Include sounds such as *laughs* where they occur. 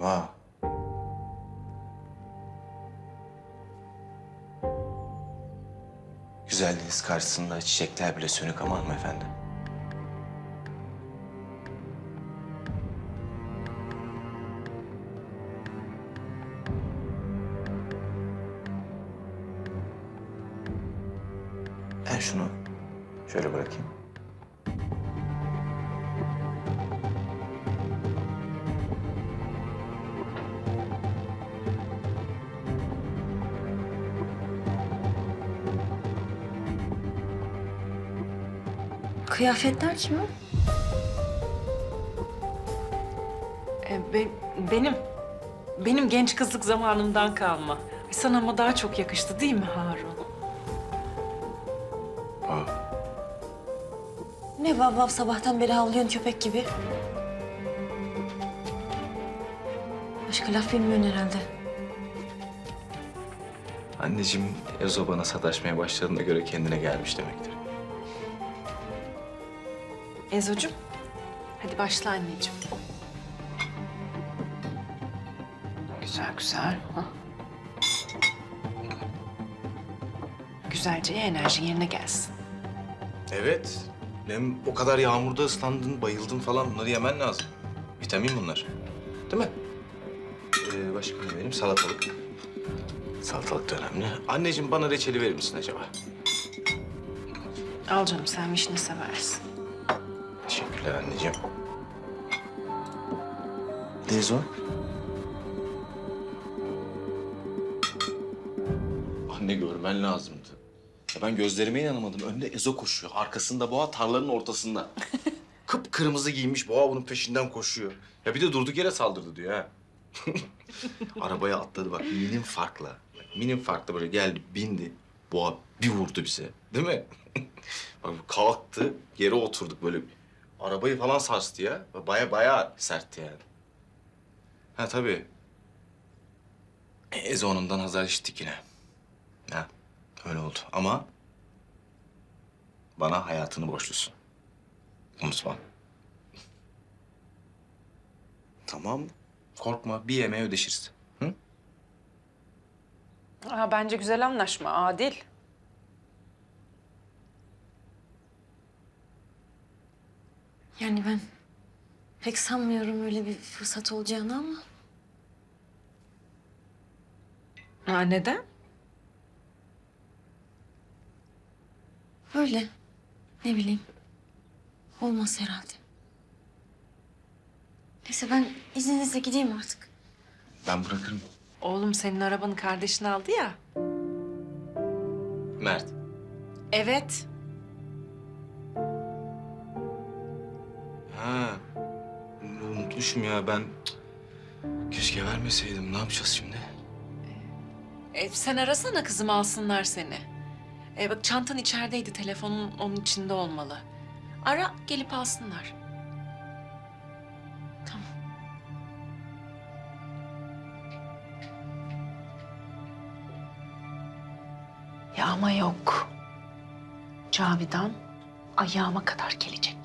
Vay. Güzelliğiniz karşısında çiçekler bile sönük ama hanımefendi. Ben şunu şöyle bırakayım. Kıyafetler kimin? E, be- benim. Benim genç kızlık zamanımdan kalma. Ay, Sana ama daha çok yakıştı değil mi Harun? Aa, Ne vav vav sabahtan beri havlıyorsun köpek gibi. Başka laf bilmiyorsun herhalde. anneciğim Ezo bana sataşmaya başladığına göre kendine gelmiş demektir. Ezocuğum, hadi başla anneciğim. Güzel güzel. Ha. Güzelce enerji yerine gelsin. Evet. Hem o kadar yağmurda ıslandın, bayıldın falan bunları yemen lazım. Vitamin bunlar. Değil mi? Ee, başka ne vereyim? Salatalık. Salatalık da önemli. Anneciğim bana reçeli verir misin acaba? Al canım, sen vişne seversin. Teşekkürler anneciğim. Dezo. Anne görmen lazımdı. Ya ben gözlerime inanamadım. Önde Ezo koşuyor. Arkasında boğa tarlanın ortasında. *laughs* Kıpkırmızı giymiş boğa bunun peşinden koşuyor. Ya bir de durduk yere saldırdı diyor ha. *laughs* Arabaya atladı bak minim farkla. Minim farkla böyle geldi bindi. Boğa bir vurdu bize. Değil mi? *laughs* bak kalktı yere oturduk böyle. Arabayı falan sarstı ya. Baya baya sertti yani. Ha tabii. E, Ezo onundan hazar işittik yine. Ha öyle oldu ama bana hayatını borçlusun. Unutma. Tamam. Korkma. Bir yemeğe ödeşiriz. Hı? Aa, bence güzel anlaşma, adil. Yani ben pek sanmıyorum öyle bir fırsat olacağını ama... Aa, neden? Öyle. Ne bileyim. Olmaz herhalde. Neyse ben izninizle gideyim artık. Ben bırakırım. Oğlum senin arabanı kardeşin aldı ya. Mert. Evet. Ha. Unutmuşum ya ben. Keşke vermeseydim. Ne yapacağız şimdi? E, sen arasana kızım alsınlar seni. E, bak çantan içerideydi, telefonun onun içinde olmalı. Ara, gelip alsınlar. Ya ama yok. Cavidan ayağıma kadar gelecek.